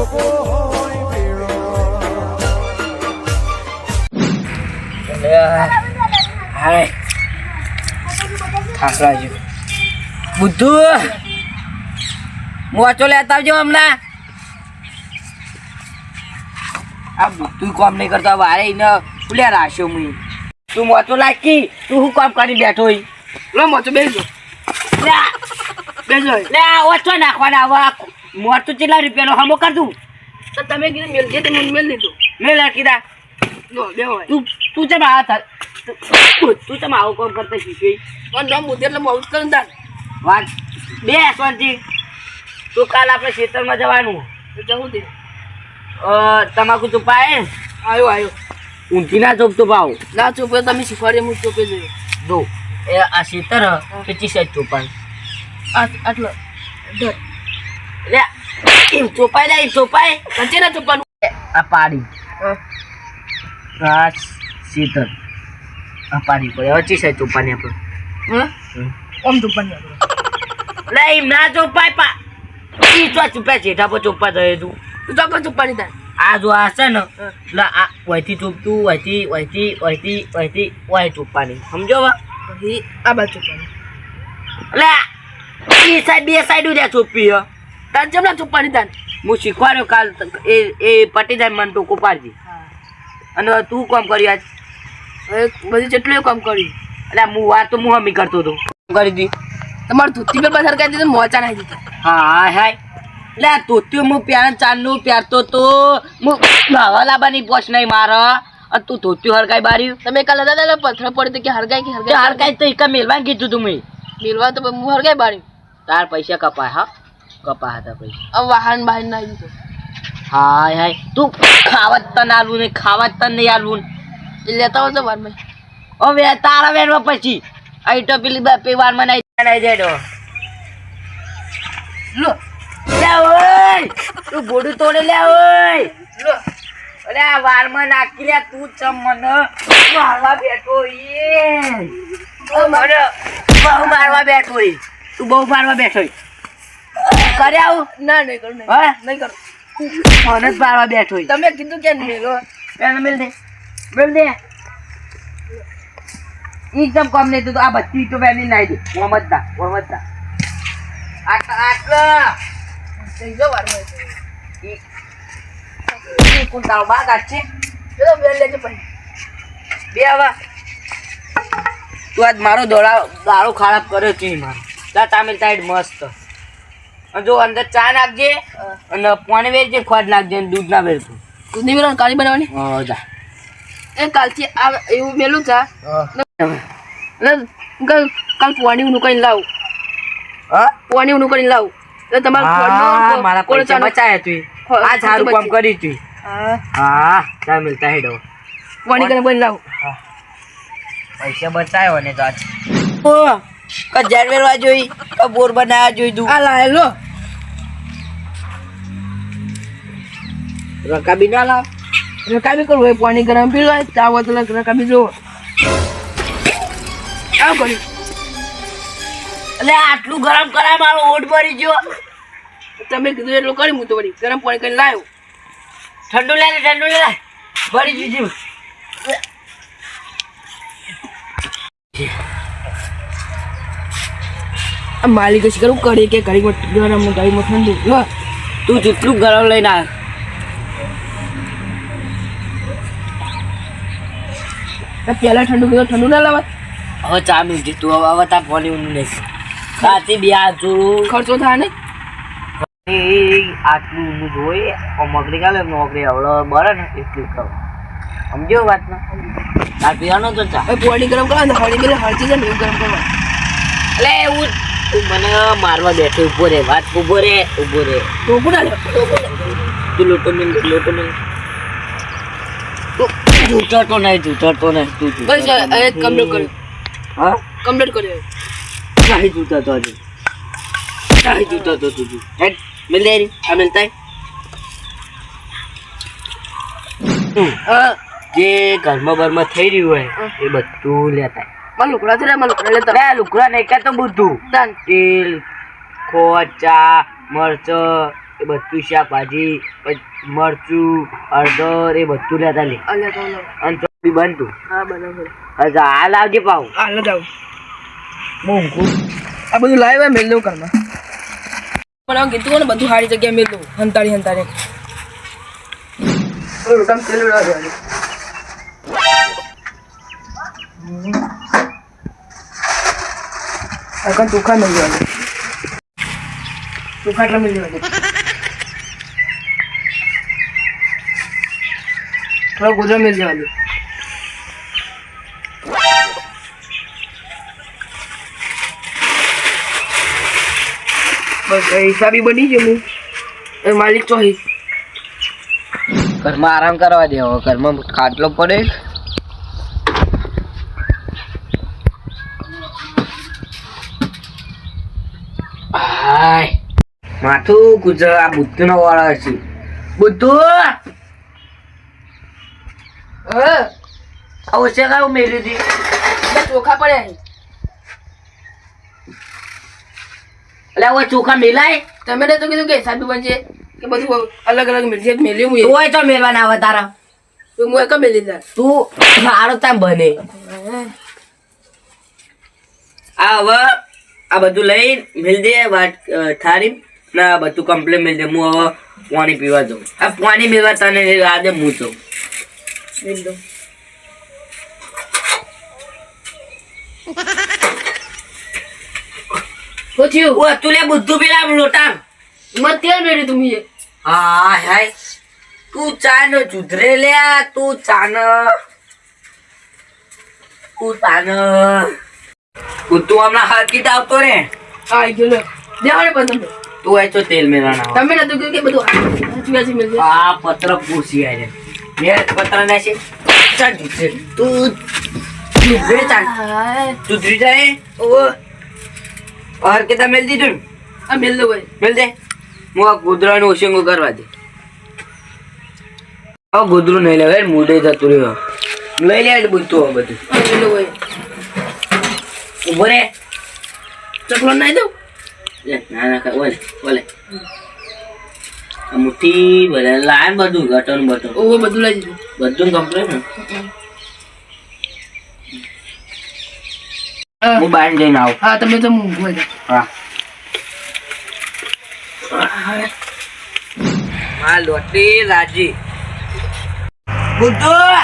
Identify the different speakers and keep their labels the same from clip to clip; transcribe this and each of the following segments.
Speaker 1: લોકો હોય ભેળો
Speaker 2: હાય ખાસરા જો બુદ્ધુ મોચો લેતા આવજો હમણાં આ બુદ્ધુ કામ નહીં કરતો વારે ને ભૂલ્યા રાખ્યો મુઈ તું મોચો લાગી તું શું કામ કરી બેઠો
Speaker 3: લો મોચો
Speaker 2: બેસો બેસો ઓછો નાખવાના આવા મોટું કેટલા રૂપિયાનો હમો કર તું
Speaker 3: તો તમે કીધું મેલ જે તમે મેલ લીધું
Speaker 2: મેં
Speaker 3: કીધા.
Speaker 2: તું તું ચમ આ થા તું તું ચમ આવું કોમ કરતા શીખી
Speaker 3: પણ નામ મુદ્દે એટલે હું કરું તાર.
Speaker 2: વાત. બે શાંતિ તું કાલ આપણે ખેતરમાં જવાનું.
Speaker 3: તો જવું દે.
Speaker 2: તમાકુ ચોપાય?
Speaker 3: આવ્યો આવ્યો
Speaker 2: ઊંધી ના ચોપતો ચોપાવ
Speaker 3: ના ચોપે તમે શીખવાડે હું ચોપે જોઈએ
Speaker 2: જો એ આ ખેતર કેટલી સાઈડ ચોપાય.
Speaker 3: આટલો
Speaker 2: લે એમ ચોપાઈ લે એમ ચોપાય
Speaker 3: કંચે ના ચોપાનું?
Speaker 2: આ પાડી.
Speaker 3: હા.
Speaker 2: આ ખેતર આ પાડી પડે. હવે ચી સાઈડ ચોપાની આપણે.
Speaker 3: ઓમ ચોપવાની આપણે
Speaker 2: લે એમ ના ચોપાઈ પા. ઈ તો ચોપાય જેઠા પર ચોપા થયે તું.
Speaker 3: તું ચોપન ચોપાની તાર
Speaker 2: આ જો આ છે ને. એટલે આ વહીથી ચોપતું વહીથી વહીથી વહીથી વહીથી વહી ચોપવાની સમજો વા
Speaker 3: પછી આ બાજુ ચોપવાની
Speaker 2: એટલે ઈ સાઈડ બે સાઈડ ઉડ્યા ચોપી હ.
Speaker 3: તાર જેમ ના ચોપવાની તાર.
Speaker 2: હું શીખવાડ્યો કાલ એ એ પટી જાય મને ટોકો પાડજી અને તું કામ કરી આજ.
Speaker 3: બધું જેટલું કામ કર્યું
Speaker 2: એટલે હું વાત તો હું હમી કરતો હતો. કરી દી.
Speaker 3: તમારું ધોતી પેપર સરકારી દીધું મોચા નાખી દીધું.
Speaker 2: હા હાય. એટલે તોત્યું હું પ્યાર ચાંદનું પ્યારતો તો હું હવા લાવવાની પોચ નહીં મારો. અને તું ધોતી હરકાઈ બાર્યું.
Speaker 3: તમે કાલે દાદા પથ્થર પડે કે હરગાઈ કે હરગાઈ
Speaker 2: હરગાઈ તો એક મેલવા કીધું તું મેં.
Speaker 3: મેલવા તો હું હરગાઈ બાર્યું.
Speaker 2: તાર પૈસા કપાય હા. કપા હતા
Speaker 3: હવે વાહન બહાર ના આવ્યું
Speaker 2: હાય હાય. તું ખાવા તને આલવું નહીં ખાવા તને નહીં આલવું
Speaker 3: એ લેતા હોય વાર મેં
Speaker 2: હવે તારા વેરમાં પછી. અહીં તો પેલી બાપી વારમાં મને નહીં જાય
Speaker 3: લો.
Speaker 2: લે ઓય. તું ગોડું તોડે લે ઓય.
Speaker 3: લો.
Speaker 2: અરે આ વારમાં નાખી લે તું ચમ મને. મારવા બેઠો ઈ. તું મને બહુ મારવા બેઠો તું બહુ મારવા બેઠો ઈ. કરે આવું?
Speaker 3: ના નહીં કરું
Speaker 2: હા?
Speaker 3: નહીં કરું.
Speaker 2: મને જ મારવા બેઠો
Speaker 3: તમે કીધું કે મેલો
Speaker 2: એને મિલ દે. મિલ દે. એકદમ કોમ નહીં તું આ બધી તો વેલી નાઈ દે. મોહમ્મદા મોહમ્મદા આટલા આટલા.
Speaker 3: થઈ ગયો વારમાં
Speaker 2: ઈ ઈ કોણ તારો બા કાઢ
Speaker 3: ચલો બે લેજો પછી
Speaker 2: બે આવા. તું આજ મારો દોડા દાળો ખરાબ કર્યો છે મારો. તામિલ સાઈડ મસ્ત. જો અંદર ચા નાખજે અને પાણી વેચજે ખોદ નાખજે દૂધ ના વેચતું
Speaker 3: દૂધની મેળો કાળી બનાવવાની?
Speaker 2: હા જા.
Speaker 3: એ કાલથી આ એવું મેલું એટલે કાલ કાલ પોણી ઊનું કરીને લાવું.
Speaker 2: હા?
Speaker 3: પોણી ઊનું કરીને લાવું. એટલે તમારા
Speaker 2: મારા પૈસા
Speaker 3: ચાલુ-
Speaker 2: તું આ સારું કામ કરી તું
Speaker 3: હા.
Speaker 2: હા મિલતા હેડો.
Speaker 3: પોણી કરીને લાવું.
Speaker 2: પૈસા બચાયો ને તો આજ. ઓ ક જાનવેરવા જોઈ કે બોર બનાવવા જોઈ દઉં
Speaker 3: આ લાય લો.
Speaker 2: રકાબી ના લાવ.
Speaker 3: રકાબી કરું હોય પાણી ગરમ પી લો ચા તો રકાબી જો આવ કરી
Speaker 2: એટલે આટલું ગરમ કરાય મારો ઓટ ભરી ગયો.
Speaker 3: તમે કીધું એટલું કરી હું તો વળી ગરમ પાણી કરીને લાવ્યો
Speaker 2: ઠંડુ લે ઠંડુ લે. ભરી દીધું.
Speaker 3: આ માલિક જ કરું કરી કે ઘડીમાં ગરમ ઘડીમાં ઠંડુ લો
Speaker 2: તું જેટલું ગરમ લઈને આવ
Speaker 3: પેલા ઠંડુ કીધું ઠંડુ ના લાવે
Speaker 2: હવે ચા મિનિટ તું હવે હવે તાર ફોન ઊનું નહીં સાચી બે હાથ જોડું
Speaker 3: ખર્ચો થાય ને?
Speaker 2: આટલું ઊનું જોઈએ નોકરી કાલે નોકરી હવે બરાબર ને? એટલું કહો. સમજો વાત ને તાર પીવાનો તો ચા.
Speaker 3: પાણી ગરમ કરવા ને હળી બેલે હળચી જાય ને એવું ગરમ કરવા
Speaker 2: એટલે એવું તું મને મારવા બેઠો ઊભો રે વાત ઊભો રે ઊભો રે.
Speaker 3: તો કોના લે.
Speaker 2: તું લોટો મિલ લોટો મિલ જૂટતો નહીં જૂટતો નહીં તું
Speaker 3: બસ હવે કમ્પ્લીટ કર.
Speaker 2: હા?
Speaker 3: કમ્પ્લીટ કર્યો
Speaker 2: નહીં જૂટતો આજે નહીં જૂટતો તું તું હેડ મિલ દે આ મિલતા
Speaker 3: હા
Speaker 2: જે ઘરમાં બરમાં થઈ રહ્યું હોય એ બધું લેતા
Speaker 3: માં લુકડા છે માં લુકડા લેતા
Speaker 2: લે લુકડા નહીં કે તો બધું. તેલ ખોટ ચા મરચ એ બધું શાકભાજી પછી મરચું હળદર એ બધું લેતા લે. અને ચોપડી બનતું
Speaker 3: હા બરાબર.
Speaker 2: અચ્છા હાલ આવજે પાવ
Speaker 3: હા લો જાઉં. આ બધું લાવ્યા મેલ દઉં ઘરમાં. પણ આમ કીધું ને બધું સારી જગ્યાએ મેલ દઉં હંતાડી હંતાડી રોટમ તેલ ઉડાવ દેવાનું આ ચોખા મેલ દેવાનું ચોખા એટલા થોડા ગોજરા મેલ દેવાનું બસ હિસાબી બની ગયું એ માલિક ચોહી
Speaker 2: ઘરમાં આરામ કરવા દે ઘરમાં કાટલો પડે માથું ગુજરાત આ બુદ્ધુ નો વાળો છે. બુદ્ધુ!
Speaker 3: હા.
Speaker 2: આવો છે કાવું મેલ્યું હતી
Speaker 3: ચોખા પડ્યા
Speaker 2: એટલે હવે ચોખા મેલાય?
Speaker 3: તમે તો કીધું કે હિસાબી બનશે કે બધું અલગ અલગ મિલશે મેલ્યું હું
Speaker 2: તોય તો મેળવાના આવે તારા.
Speaker 3: તું હું એક મેલી દીધા
Speaker 2: તું સારો તામ બને. આ હવે આ બધું લઈ મિલ દે થાળી. ને બધું કમ્પ્લેન મળી જાય હું હવે પાણી પીવા જાઉં. આ પાણી પીવા તને આજે હું જાઉં? પૂછ્યું તું લે બુદ્ધુ પેલા લોટા
Speaker 3: મને તેલ મેળ્યું તું
Speaker 2: હા હાય. તું ચા નો ચુધરે લે તું ચા તું ચા નો હમણાં હરકીત આવતો રે.
Speaker 3: આવી ગયો લો.
Speaker 2: તું તો તેલ મેલાના
Speaker 3: તમે નતું કીધું કે બધું હાચવી છે મેલ
Speaker 2: આ પત્ર પૂછી આરે મેં પત્ર ને છે. ચાલ તું તું બે ચાલ.
Speaker 3: તું
Speaker 2: સુધરી જાય ઓ ઓર કે મેલ દીધું
Speaker 3: આ મેલ દો ભાઈ
Speaker 2: મેલ દે. હું આ કૂતરાનો ઓશિંગો કરવા દે. આ કૂતરું નહીં લેવાય મૂડે જતું રહ્યો. લઈ લે બધું બધું. ઊભો રે.
Speaker 3: ચકલો નાઈ દઉં?
Speaker 2: મુઠ્ઠી બધા લાય બધું ગટન બટન
Speaker 3: ઓવો બધું લઈ દીધું
Speaker 2: બધું કમ્પ્લીટ ને?
Speaker 3: હા.
Speaker 2: હું બહાર જઈને આવું.
Speaker 3: હા તમે તો
Speaker 2: હા. હા લોટરી લાજી બુદ્ધુ
Speaker 3: હા?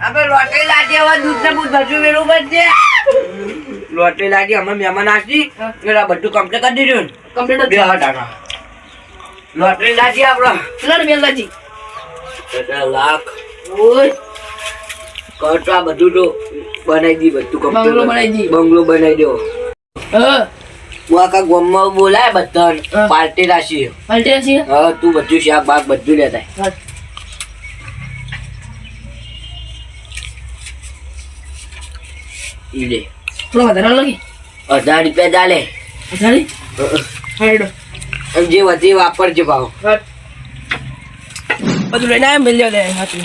Speaker 2: આપણે લોટરી લાજી હવે દૂધ ને બૂધ બધું વેલું કરજે લોટરી લાગી અમે મહેમાન
Speaker 3: હા.
Speaker 2: એટલે બધું કમ્પ્લીટ કરી દીધું.
Speaker 3: કમ્પ્લીટ
Speaker 2: બે હટાણા લોટરી લાગી આપણો
Speaker 3: કેટલા રૂપિયા લાગી.
Speaker 2: કેટલા લાખ.
Speaker 3: ઓય.
Speaker 2: કટ આ બધું તો બનાવી દી બધું.
Speaker 3: બંગલો બનાવી દી.
Speaker 2: બંગલો બનાવી દો.
Speaker 3: હા.
Speaker 2: હું આખા ગામમાં બોલાય
Speaker 3: બધા
Speaker 2: પાર્ટી રાશી
Speaker 3: પાર્ટી રાશી
Speaker 2: હા તું બધું શાક બાક બધું લેતા લે.
Speaker 3: થોડો વધારે લાગી
Speaker 2: અઢાર રૂપિયા ચાલે.
Speaker 3: હાઈડો
Speaker 2: જે વધે વાપરજો ભાવ.
Speaker 3: બધું લઈને આવ્યા મેલ્યો લે હાથું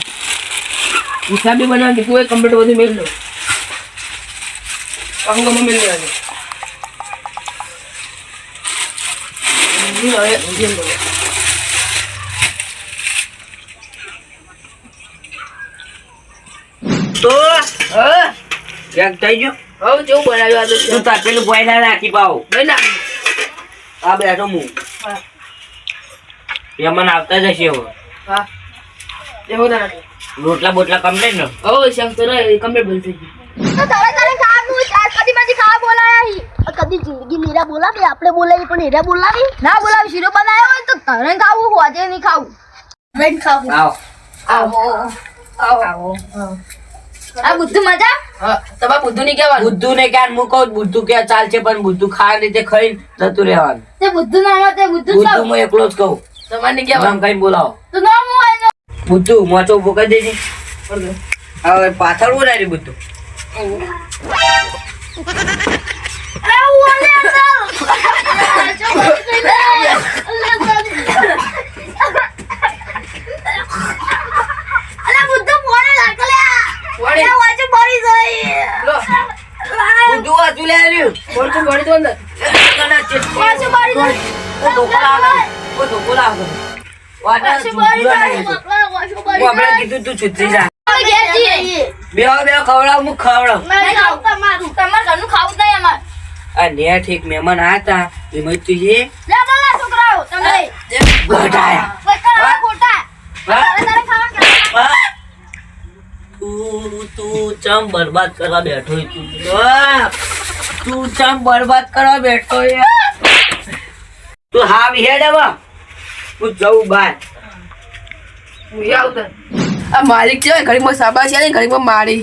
Speaker 3: હિસાબી બી કે તું કમ્પ્લીટ બધું મેલ્યો અંગમાં મેલ્યો હવે
Speaker 2: તો
Speaker 3: હા?
Speaker 2: ક્યાંક થઈ ગયો?
Speaker 3: હવે જેવું બનાવ્યું આ તો
Speaker 2: તું તપેલું બોયલા નાખી પાવ.
Speaker 3: લઈ
Speaker 2: આ બેઠો હું. એમાં આવતા જશે હવે.
Speaker 3: હા. એવું ના
Speaker 2: રોટલા બોટલા કમ્પ્લેટ ને?
Speaker 3: ઓ શંક તો કમ્પ્લીટ બંધ થઈ
Speaker 4: તો તારે તારે ખાવાનું છે. આજ કદી માંથી ખાવા બોલાયા હી. કદી જિંદગી મેરા બોલાવી આપણે બોલાવી પણ એરા બોલાવી? ના બોલાવી શીરો બનાવ્યો હોય તો તારે ખાવું હોજે નહીં ખાવું. નહીં ખાવું
Speaker 2: આવો
Speaker 4: આવો આવો. આવો. આ બુદ્ધુ મજા?
Speaker 3: હા. તમારે બુદ્ધુ નહીં કહેવાનું
Speaker 2: બુદ્ધુ ને ક્યાં? હું કહું બુદ્ધુ ક્યાં ચાલશે પણ બુદ્ધુ ખાવાની રીતે ખાઈ જતું રહેવાનું.
Speaker 4: તે બુદ્ધુ નામ તે બુદ્ધુ
Speaker 2: બુદ્ધુ હું એકલો જ કહું.
Speaker 3: તમારે કહેવાનું
Speaker 2: કઈ બોલાવો.
Speaker 4: તો નામ હું આને
Speaker 2: બુદ્ધુ મોચો ઊભો કરી દેજે. હવે પાછળ ઉડાડી બુદ્ધુ
Speaker 4: અરે હું આને અરે બુદ્ધુ ફોને લાગો લે
Speaker 3: ફોને?
Speaker 4: અરે વાજે પડી ગઈ
Speaker 3: લો
Speaker 2: બુદ્ધુ હજુ લે આવ્યું
Speaker 3: કોણ તો ગણી તો અંદર
Speaker 2: કદાચ છે.
Speaker 4: વાજે પડી ગઈ
Speaker 2: ઓ ઢોકળા આવે. ધોકો ધોકો લાવો વાટા
Speaker 4: પછી
Speaker 2: ઝૂંઝું
Speaker 4: બળી જાય,
Speaker 2: નહીં હતું.
Speaker 4: બાપલા, વાસુ
Speaker 2: હું
Speaker 4: બળી
Speaker 2: હમણાં
Speaker 4: જાય.
Speaker 2: કીધું તું છુટ્ટી જા. બે બે ખવડાવ હું ખવડાવ
Speaker 4: તમારું. તમારે ઘરનું
Speaker 2: તું ચમ બરબાદ કરવા બેઠો તું તું ચમ બરબાદ કરવા બેઠો તું હા વિહેડ હવે. હું જઉં બાર.
Speaker 3: હું આવું આ માલિક છે ઘડીમાં સાબાસ છે ને ઘડીમાં મારી.